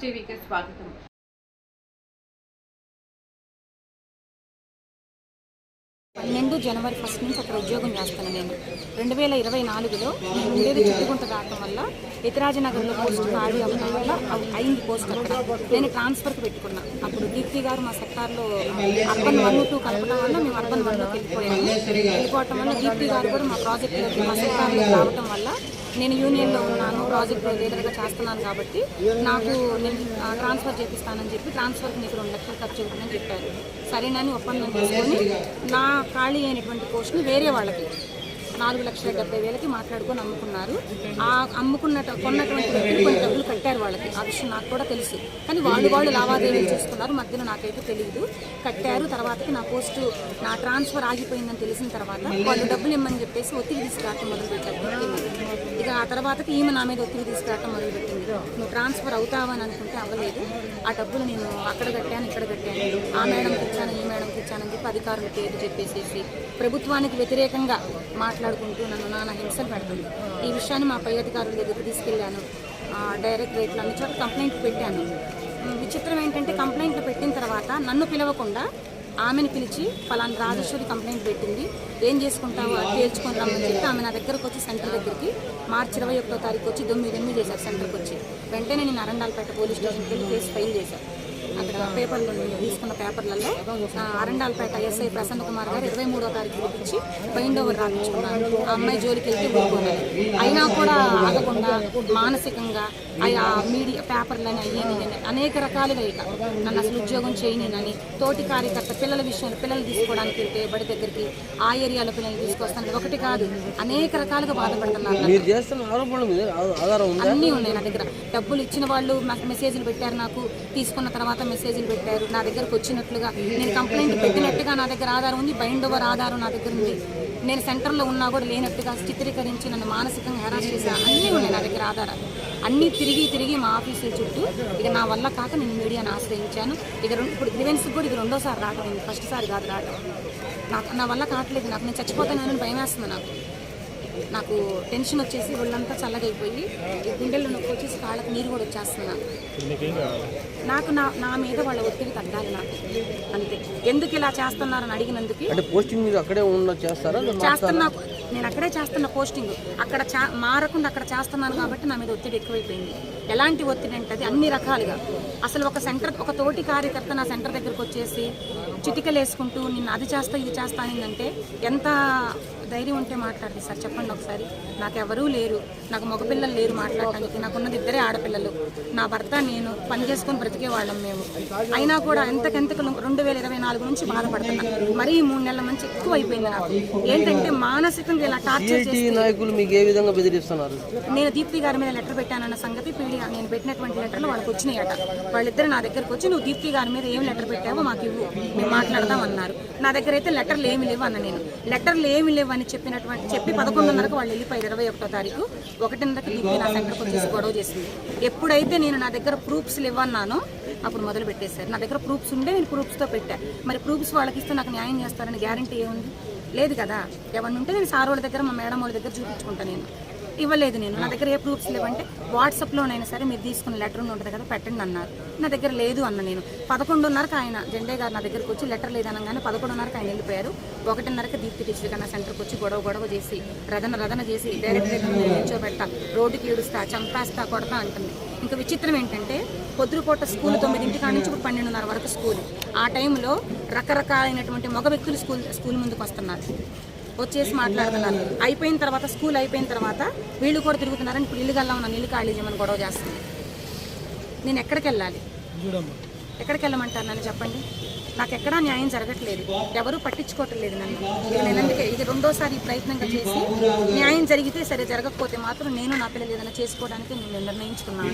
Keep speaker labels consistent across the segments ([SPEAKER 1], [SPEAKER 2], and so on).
[SPEAKER 1] టీవీకి స్వాగతం
[SPEAKER 2] పన్నెండు జనవరి ఫస్ట్ నుంచి అక్కడ ఉద్యోగం చేస్తాను నేను. రెండు వేల ఇరవై నాలుగులో నేను ఉండేది చుట్టుకుంట కావటం వల్ల యతిరాజనగర్లో పోస్ట్ ఖాళీ అవ్వడం వల్ల అవ్- అయింది పోస్ట్ అక్కడ. నేను ట్రాన్స్ఫర్కి పెట్టుకున్నా. అప్పుడు దీప్తి గారు మా సెక్టార్లో అర్బన్ వన్ టూ కలపడం వల్ల మేము అర్బన్ వన్లోకి వెళ్ళిపోయాము. వెళ్ళిపోవటం వల్ల కీర్తి గారు కూడా మా ప్రాజెక్టులోకి మా సెక్టార్లో రావటం వల్ల నేను యూనియన్లో ఉన్నాను ప్రాజెక్ట్ లీడర్గా చేస్తున్నాను కాబట్టి నాకు నేను ట్రాన్స్ఫర్ చేపిస్తానని చెప్పి ట్రాన్స్ఫర్కి నీకు రెండు లక్షలు ఖర్చు అవుతుందని చెప్పారు. సరేనని ఒప్పందం చేసుకొని నా ఖాళీ అయినటువంటి పోస్ట్ని వేరే వాళ్ళకి నాలుగు లక్షల డెబ్బై వేలకి మాట్లాడుకొని అమ్ముకున్నారు. ఆ అమ్ముకున్న కొన్నటువంటి వ్యక్తులు కొన్ని డబ్బులు వాళ్ళకి. ఆ విషయం నాకు కూడా తెలుసు. కానీ వాళ్ళు వాళ్ళు లావాదేవీలు చేసుకున్నారు. మధ్యలో నాకైతే తెలియదు కట్టారు. తర్వాతకి నా పోస్టు నా ట్రాన్స్ఫర్ ఆగిపోయిందని తెలిసిన తర్వాత వాళ్ళు డబ్బులు ఇమ్మని చెప్పేసి ఒత్తిడి తీసుకురావటం మొదలుపెట్టారు. ఇక ఆ తర్వాతకి ఈమె నా మీద ఒత్తిడి తీసుకురావటం మొదలుపెట్టింది. నువ్వు ట్రాన్స్ఫర్ అవుతావని అనుకుంటే అవ్వలేదు. ఆ డబ్బులు నేను అక్కడ కట్టాను ఇక్కడ కట్టాను. ఆ మేడంకి ఇచ్చాను ఈ మేడంకి ఇచ్చానని చెప్పి అధికారుల పేరు చెప్పేసేసి ప్రభుత్వానికి వ్యతిరేకంగా మాట్లాడుకుంటూ నన్ను నాన్న హింసలు పెడుతుంది. ఈ విషయాన్ని మా పై అధికారుల దగ్గర తీసుకెళ్ళాను డైరెక్ట్ రేట్లు అన్ని చోట్ల కంప్లైంట్ పెట్టాను. విచిత్రం ఏంటంటే కంప్లైంట్లు పెట్టిన తర్వాత నన్ను పిలవకుండా ఆమెను పిలిచి ఫలానా రాజేశ్వరి కంప్లైంట్ పెట్టింది. ఏం చేసుకుంటావు అది తేల్చుకొని రమ్మని చెప్పి ఆమె నా దగ్గరకు వచ్చి సెంటర్ దగ్గరికి మార్చి ఇరవై ఒకటో తారీఖు వచ్చి దొమ్మిది ఎనిమిది చేశారు సెంటర్కి వచ్చి. వెంటనే నేను అరండాలపేట పోలీస్ స్టేషన్కి వెళ్ళి కేసు ఫైల్ చేశాను. అక్కడ పేపర్లో నేను తీసుకున్న పేపర్లలో అరండాలపేట ఎస్ఐ ప్రసన్న కుమార్ గారు ఇరవై మూడో తారీఖు పిలిపించి బైండ్ ఓవర్ రాపించుకున్నాను ఆ అమ్మాయి జోలికి వెళ్తే ఊరుకోలేదు. అయినా కూడా ఆగకుండా మానసికంగా ఆ మీడియా పేపర్లని అయ్యని ఇయ్యని అనేక రకాలుగా ఇక నన్ను అసలు ఉద్యోగం చేయనేనని తోటి కార్యకర్త పిల్లల విషయంలో పిల్లలు తీసుకోవడానికి వెళ్తే బడి దగ్గరికి ఆ ఏరియాలో పిల్లల్ని తీసుకొస్తాను ఒకటి కాదు అనేక రకాలుగా బాధపడుతున్నారు అన్నీ ఉన్నాయి నా దగ్గర. డబ్బులు ఇచ్చిన వాళ్ళు నాకు మెసేజ్లు పెట్టారు నాకు తీసుకున్న తర్వాత మెసేజ్లు పెట్టారు. నా దగ్గరకు వచ్చినట్లుగా నేను కంప్లైంట్ పెట్టినట్టుగా నా దగ్గర ఆధారం ఉంది. బైండ్ ఓవర్ ఆధారం నా దగ్గర ఉంది. నేను సెంటర్లో ఉన్నా కూడా లేనట్టుగా చిత్రీకరించి నన్ను మానసికంగా హెరాస్ చేశా అన్నీ ఉన్నాయి నా దగ్గర ఆధారాలు. అన్నీ తిరిగి తిరిగి మా ఆఫీసుల చుట్టూ ఇక నా వల్ల కాక నేను మీడియాను ఆశ్రయించాను. ఇక రెండు ఇప్పుడు గ్రివెన్స్ కూడా ఇది రెండోసారి రావడం ఫస్ట్ సారి కాదు రావడం నాకు నా వల్ల కావట్లేదు. నాకు నేను చచ్చిపోతానని భయం వేస్తుంది నాకు. నాకు టెన్షన్ వచ్చేసి ఒళ్ళంతా చల్లగైపోయి గుండెల్లో నొప్పి వచ్చేసి కాళ్ళకి నీరు కూడా వచ్చేస్తుంది నాకు నా నా మీద వాళ్ళ ఒత్తిడి తగ్గాలి నాకు. అంతే. ఎందుకు ఇలా చేస్తున్నారని అడిగినందుకు
[SPEAKER 3] అంటే పోస్టింగ్ మీరు అక్కడే ఉన్న చేస్తారా? లేదా
[SPEAKER 2] చేస్తున్నా నేను అక్కడే చేస్తున్న పోస్టింగ్. అక్కడ చా మారకుండా అక్కడ చేస్తున్నాను కాబట్టి నా మీద ఒత్తిడి ఎక్కువైపోయింది. ఎలాంటి ఒత్తిడి అంటే అది అన్ని రకాలుగా. అసలు ఒక సెంటర్ ఒక తోటి కార్యకర్త నా సెంటర్ దగ్గరకు వచ్చేసి చిటికలు వేసుకుంటూ నిన్ను అది చేస్తా ఇది చేస్తా అనిందంటే ఎంత ధైర్యం ఉంటే మాట్లాడదు సార్. చెప్పండి ఒకసారి. నాకు ఎవరూ లేరు. నాకు మగపిల్లలు లేరు మాట్లాడటానికి. నాకున్నది ఇద్దరే ఆడపిల్లలు. నా భర్త నేను పని చేసుకొని బ్రతికే వాళ్ళం మేము. అయినా కూడా ఎంతకెంతకు రెండు వేల ఇరవై నాలుగు నుంచి బాధపడుతున్నా. మరీ మూడు నెలల నుంచి ఎక్కువ అయిపోయింది నాకు. ఏంటంటే మానసికంగా ఇలా టార్చర్
[SPEAKER 3] నాయకులు మీకు ఏ విధంగా బెదిరిస్తున్నారు?
[SPEAKER 2] నేను దీప్తి గారి మీద లెటర్ పెట్టానన్న సంగతి పీడి నేను పెట్టినటువంటి లెటర్లు వాళ్ళకి వచ్చినాయట. వాళ్ళిద్దరు నా దగ్గరకు వచ్చి నువ్వు దీప్తి గారి మీద ఏం లెటర్ పెట్టావో మాకు ఇవ్వు. మేము మాట్లాడదాం అన్నారు. నా దగ్గర అయితే లెటర్లు ఏమి లేవు అన్న నేను. లెటర్లు ఏమి లేవు అని చెప్పినటువంటి చెప్పి పదకొండున్నరకు వాళ్ళు వెళ్ళిపోయి ఇరవై ఒకటో తారీఖు ఒకటిన్నరకు దీప్తి నా దగ్గరకు వచ్చేసి గొడవ చేసింది. ఎప్పుడైతే నేను నా దగ్గర ప్రూఫ్స్ ఇవ్వన్నానో అప్పుడు మొదలు పెట్టేశారు. నా దగ్గర ప్రూఫ్స్ ఉండే నేను ప్రూఫ్స్తో పెట్టా. మరి ప్రూఫ్స్ వాళ్ళకి ఇస్తే నాకు న్యాయం చేస్తారని గ్యారంటీ ఏముంది? లేదు కదా. ఎవరిని ఉంటే నేను సార్ వాళ్ళ దగ్గర మా మేడం వాళ్ళ దగ్గర చూపించుకుంటాను నేను. ఇవ్వలేదు నేను. నా దగ్గర ఏ ప్రూఫ్స్ లేవంటే వాట్సాప్లోనైనా సరే మీరు తీసుకున్న లెటర్ ఉంటుంది కదా పెట్టండి అన్నారు. నా దగ్గర లేదు అన్న నేను. పదకొండున్నరకు ఆయన జెండే గారు నా దగ్గరకు వచ్చి లెటర్ లేదనగానే పదకొండున్నరకు ఆయన వెళ్ళిపోయారు. ఒకటిన్నరకు దీప్తి టీచర్ నా సెంటర్కి వచ్చి గొడవ గొడవ చేసి రదన రదన చేసి డైరెక్ట్ నిల్చోబెట్టా రోడ్డుకి ఏడుస్తా చంపేస్తా కొడతా అంటుంది. ఇంకా విచిత్రం ఏంటంటే పొద్దుపూట స్కూల్ తొమ్మిదింటి కాడ నుంచి ఇప్పుడు పన్నెండున్నర వరకు స్కూల్. ఆ టైంలో రకరకాలైనటువంటి మగ వ్యక్తులు స్కూల్ స్కూల్ ముందుకు వస్తున్నారు. వచ్చేసి మాట్లాడుతున్నారు. అయిపోయిన తర్వాత స్కూల్ అయిపోయిన తర్వాత వీళ్ళు కూడా తిరుగుతున్నారని ఇప్పుడు ఇల్లు గల్లా ఉన్నాను ఇల్లు ఖాళీ చేయమని గొడవ చేస్తుంది నేను ఎక్కడికి వెళ్ళాలి? ఎక్కడికి వెళ్ళమంటారు నన్ను చెప్పండి? నాకు ఎక్కడా న్యాయం జరగట్లేదు. ఎవరూ పట్టించుకోవట్లేదు నన్ను. ఇక నేను అందుకే ఇది రెండోసారి ఈ ప్రయత్నంగా చేసి న్యాయం జరిగితే సరే జరగకపోతే మాత్రం నేను నా పిల్లలు ఏదైనా చేసుకోవడానికి నేను నిర్ణయించుకున్నాను.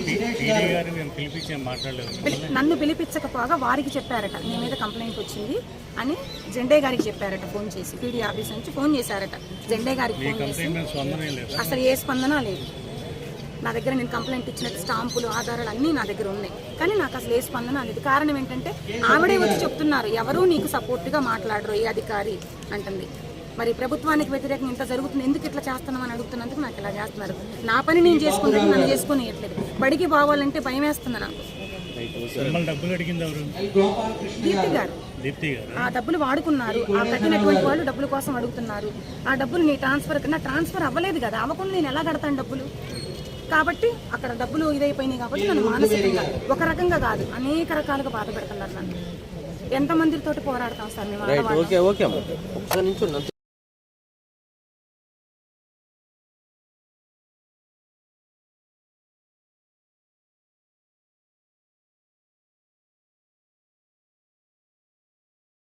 [SPEAKER 2] నన్ను పిలిపించకపోగా వారికి చెప్పారట నీ మీద కంప్లైంట్ వచ్చింది అని జెండే గారికి చెప్పారట ఫోన్ చేసి పీడీ ఆఫీస్ నుంచి ఫోన్ చేశారట జెండే గారికి ఫోన్ చేసి. అసలు ఏ స్పందన లేదు. నా దగ్గర నేను కంప్లైంట్ ఇచ్చినట్టు స్టాంపులు ఆధారాలు అన్నీ నా దగ్గర ఉన్నాయి. కానీ నాకు అసలు ఏ స్పందన లేదు కారణం ఏంటంటే ఆవిడే వచ్చి చెప్తున్నారు ఎవరూ నీకు సపోర్ట్గా మాట్లాడరు ఏ అధికారి అంటుంది. మరి ప్రభుత్వానికి వ్యతిరేకంగా ఇంత జరుగుతుంది ఎందుకు ఇట్లా చేస్తున్నామని అడుగుతున్నందుకు నాకు ఇలా చేస్తున్నారు. నా పని నేను చేసుకున్నట్టు నన్ను చేసుకునియట్లేదు బడికి బావాలంటే భయం వేస్తుంది నాకు. దీప్తి గారు. ఆ డబ్బులు వాడుకున్నారు. ఆ కట్టినటువంటి వాళ్ళు డబ్బుల కోసం అడుగుతున్నారు. ఆ డబ్బులు నీ ట్రాన్స్ఫర్ కన్నా ట్రాన్స్ఫర్ అవ్వలేదు కదా. అవ్వకుండా నేను ఎలా కడతాను డబ్బులు? కాబట్టి అక్కడ డబ్బులు ఇదైపోయినాయి కాబట్టి నన్ను మానసికంగా ఒక రకంగా కాదు అనేక రకాలుగా బాధ పెడుతున్నారు నన్ను. ఎంతమందితోటి పోరాడతాం సార్ మేము ఆడవాళ్ళం?